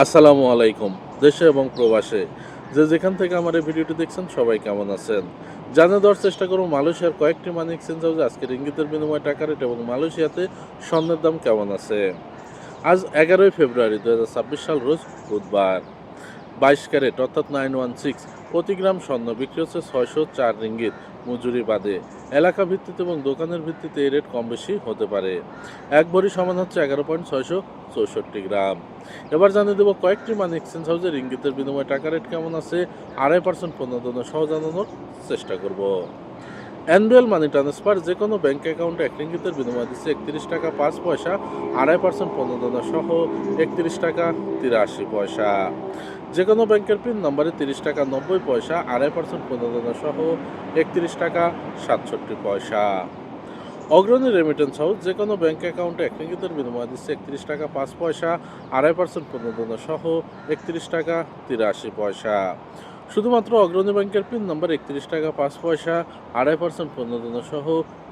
আসসালামু আলাইকুম, দেশে এবং প্রবাসে। যে যেখান থেকে আমার এই ভিডিওটি দেখছেন, সবাই কেমন আছেন? জানা দেওয়ার চেষ্টা করব, মালয়েশিয়ার কয়েকটি মানি এক্সচেঞ্জ হাউসে আজকের ইঙ্গিতের বিনিময় টাকা রেট এবং মালয়েশিয়াতে স্বর্ণের দাম কেমন আছে? আজ এগারোই ফেব্রুয়ারি দু হাজার ছাব্বিশ সাল, রোজ বুধবার। বাইশ ক্যারেট, অর্থাৎ নাইন ওয়ান সিক্স প্রতি গ্রাম স্বর্ণ বিক্রি হচ্ছে ছয়শো চার রিঙ্গিত। মজুরি বাদে এলাকা ভিত্তিতে এবং দোকানের ভিত্তিতে এই রেট কম বেশি হতে পারে। এক ভরি সমান হচ্ছে এগারো পয়েন্ট ছয়শো চৌষট্টি গ্রাম। এবার জানিয়ে দেবো কয়েকটি মানি এক্সচেঞ্জ হাউসের ইঙ্গিতের বিনিময়ে টাকা রেট কেমন আছে, আড়াই পার্সেন্ট প্রণোদন সহ জানানোর চেষ্টা করব। অ্যানুয়াল মানি ট্রান্সফার যে কোনো ব্যাঙ্ক অ্যাকাউন্টে এক রিঙ্গিতের বিনিময় দিচ্ছে একত্রিশ টাকা পাঁচ পয়সা, আড়াই পার্সেন্ট প্রণোদন সহ একত্রিশ টাকা তিরাশি পয়সা। যে কোনো ব্যাংকের পিন নম্বরে তিরিশ টাকা নব্বই পয়সা, আড়াই পার্সেন্ট প্রণোদন সহ একত্রিশ টাকা সাতষট্টি পয়সা। অগ্রণী রেমিটেন্স হাউস যে কোনো ব্যাংক অ্যাকাউন্টে এক রিঙ্গিতের বিনিময় দিচ্ছে একত্রিশ টাকা পাঁচ পয়সা, আড়াই পার্সেন্ট প্রণোদন সহ একত্রিশ টাকা তিরাশি পয়সা। শুধুমাত্র অগ্রণী ব্যাংকের পিন নম্বর একত্রিশ টাকা পাঁচ পয়সা, আড়াই পার্সেন্ট প্রণোদন সহ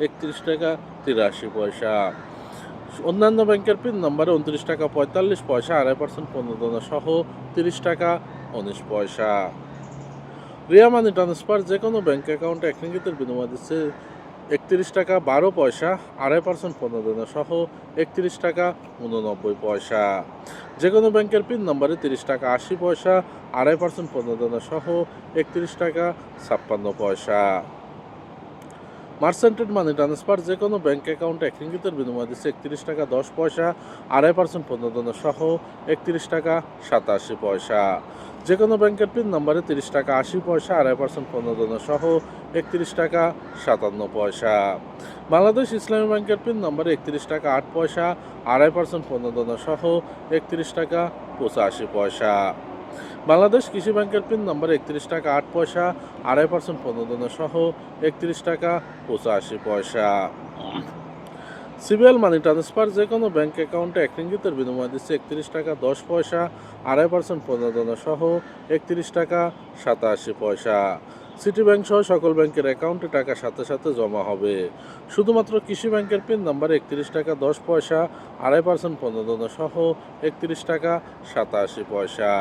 একত্রিশ টাকা তিরাশি পয়সা। অন্যান্য ব্যাংকের পিন নম্বরে উনত্রিশ টাকা পঁয়তাল্লিশ পয়সা, আড়াই পার্সেন্ট প্রণোদন সহ তিরিশ টাকা উনিশ পয়সা। রিয়া মানি ট্রান্সফার যে কোনো ব্যাঙ্ক অ্যাকাউন্টে এক রিঙ্গিতের বিনিময় দিচ্ছে একত্রিশ টাকা বারো পয়সা, আড়াই পার্সেন্ট প্রণোদন সহ একত্রিশ টাকা উননব্বই পয়সা। যে কোনো ব্যাংকের পিন নম্বরে তিরিশ টাকা আশি পয়সা, আড়াই পার্সেন্ট প্রণোদন সহ একত্রিশ টাকা ছাপ্পান্ন পয়সা। মার্সেন্টেড মানি ট্রান্সফার যে কোনো ব্যাঙ্ক অ্যাকাউন্টে এক রিঙ্গিতের বিনিময় দিচ্ছে একত্রিশ টাকা দশ পয়সা, আড়াই পার্সেন্ট প্রণোদন সহ একত্রিশ টাকা সাতাশি পয়সা। যে কোনো ব্যাংকের পিন নম্বরে তিরিশ টাকা আশি পয়সা, আড়াই পার্সেন্ট প্রণোদন সহ একত্রিশ টাকা সাতান্ন পয়সা। বাংলাদেশ ইসলামী ব্যাংকের পিন নম্বরে একত্রিশ টাকা আট পয়সা, আড়াই পার্সেন্ট প্রণোদন সহ একত্রিশ টাকা পঁচাশি পয়সা। বাংলাদেশ কৃষি ব্যাংকের পিন নম্বর একত্রিশ টাকা আট পয়সা, আড়াই পার্সেন্ট প্রণোদন সহ একত্রিশ টাকা পঁচাশি পয়সা। সিবিএল মানি ট্রান্সফার যে কোনো ব্যাংক অ্যাকাউন্টে এক রিঙ্গিতের বিনিময় দিচ্ছে একত্রিশ টাকা দশ পয়সা, আড়াই পার্সেন্ট প্রণোদন সহ একত্রিশ টাকা সাতাশি পয়সা। সিটি ব্যাংক সহ সকল ব্যাংকের অ্যাকাউন্টে টাকা সাথে সাথে জমা হবে। শুধুমাত্র কৃষি ব্যাংকের পিন নাম্বার একত্রিশ টাকা দশ পয়সা, আড়াই পার্সেন্ট প্রণোদন সহ একত্রিশ টাকা সাতাশি পয়সা।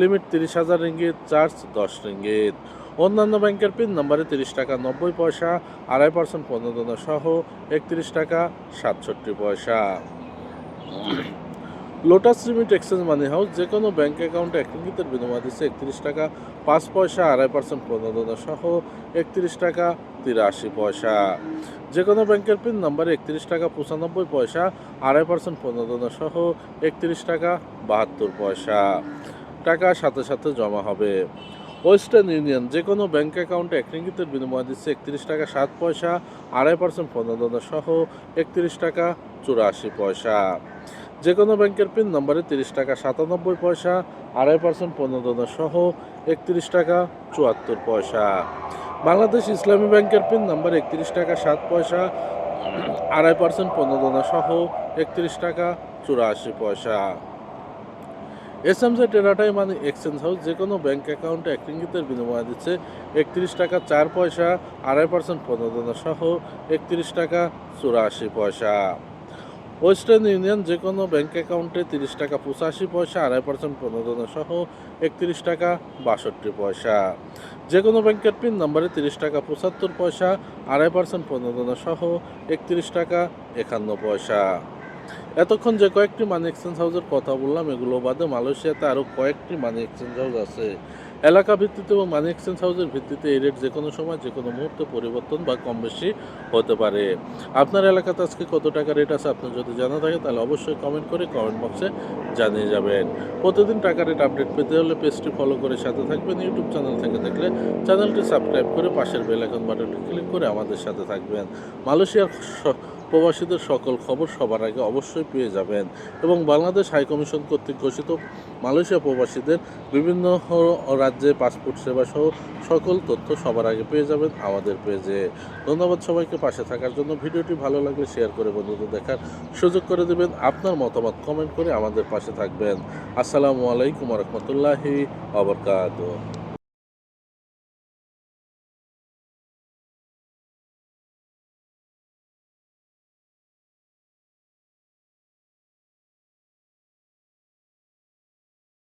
লিমিট তিরিশ হাজার রিঙ্গিত, চার্জ দশ রিঙ্গিত। অন্যান্য ব্যাংকের পিন নম্বরে তিরিশ টাকা নব্বই পয়সা, আড়াই পার্সেন্ট প্রণোদন সহ একত্রিশ টাকা সাতষট্টি পয়সা। Lotus limit exchange money house যে কোনো ব্যাংক অ্যাকাউন্টে এক রিঙ্গিতের বিনিময় দিচ্ছে একত্রিশ টাকা, পাঁচ পয়সা, আড়াই পার্সেন্ট প্রণোদন সহ একত্রিশ টাকা তিরাশি পয়সা। যে কোনো ব্যাংকের পিন নম্বরে একত্রিশ টাকা পঁচানব্বই পয়সা, আড়াই পার্সেন্ট প্রণোদন সহ একত্রিশ টাকা বাহাত্তর পয়সা। টাকা সাথে সাথে জমা হবে। ওয়েস্টার্ন ইউনিয়ন যে কোনো ব্যাঙ্ক অ্যাকাউন্টে এক বিনিময় দিচ্ছে একত্রিশ টাকা সাত পয়সা, আড়াই পার্সেন্ট প্রণোদন সহ একত্রিশ টাকা চুরাশি পয়সা। যে কোনো ব্যাংকের পিন নম্বরে তিরিশ টাকা সাতানব্বই পয়সা, আড়াই পার্সেন্ট প্রণোদন সহ একত্রিশ টাকা চুয়াত্তর পয়সা। বাংলাদেশ ইসলামী ব্যাংকের পিন নম্বর একত্রিশ টাকা সাত পয়সা, আড়াই পার্সেন্ট প্রণোদন সহ একত্রিশ টাকা চুরাশি পয়সা। এস এম জে টেরাটাই মানে এক্সচেঞ্জ হাউস যে কোনো ব্যাংক অ্যাকাউন্টে এক রিঙ্গিতের বিনিময় দিচ্ছে একত্রিশ টাকা চার পয়সা, আড়াই পার্সেন্ট প্রণোদন সহ একত্রিশ টাকা চুরাশি পয়সা। ওয়েস্টার্ন ইউনিয়ন যে কোনো ব্যাংক অ্যাকাউন্টে তিরিশ টাকা পঁচাশি পয়সা, আড়াই পার্সেন্ট প্রণোদন সহ একত্রিশ টাকা বাষট্টি পয়সা। যে কোনো ব্যাংকের পিন নম্বরে তিরিশ টাকা পঁচাত্তর পয়সা, আড়াই পার্সেন্ট প্রণোদন সহ একত্রিশ টাকা একান্ন পয়সা। এতক্ষণ যে কয়েকটি মানি এক্সচেঞ্জ হাউসের কথা বললাম, এগুলো বাদে মালয়েশিয়াতে আরও কয়েকটি মানি এক্সচেঞ্জ হাউস আছে। এলাকা ভিত্তিতে এবং মানি এক্সচেঞ্জ হাউসের ভিত্তিতে এই রেট যে কোনো সময় যে কোনো মুহূর্তে পরিবর্তন বা কম বেশি হতে পারে। আপনার এলাকাতে আজকে কত টাকা রেট আছে আপনার যদি জানা থাকে, তাহলে অবশ্যই কমেন্ট করে কমেন্ট বক্সে জানিয়ে যাবেন। প্রতিদিন টাকা রেট আপডেট পেতে হলে পেজটি ফলো করে সাথে থাকবেন ইউটিউব চ্যানেল থেকে দেখলে চ্যানেলটি সাবস্ক্রাইব করে পাশের বেল আইকন বাটনটি ক্লিক করে আমাদের সাথে থাকবেন। মালয়েশিয়ার প্রবাসীদের সকল খবর সবার আগে অবশ্যই পেয়ে যাবেন। এবং বাংলাদেশ হাইকমিশন কর্তৃক ঘোষিত মালয়েশিয়া প্রবাসীদের বিভিন্ন রাজ্যে পাসপোর্ট সেবা সহ সকল তথ্য সবার আগে পেয়ে যাবেন আমাদের পেজে। ধন্যবাদ সবাইকে পাশে থাকার জন্য। ভিডিওটি ভালো লাগলে শেয়ার করে বন্ধুদের দেখার সুযোগ করে দেবেন। আপনার মতামত কমেন্ট করে আমাদের পাশে থাকবেন। আসসালামু আলাইকুম রহমতুল্লাহি আবরকাত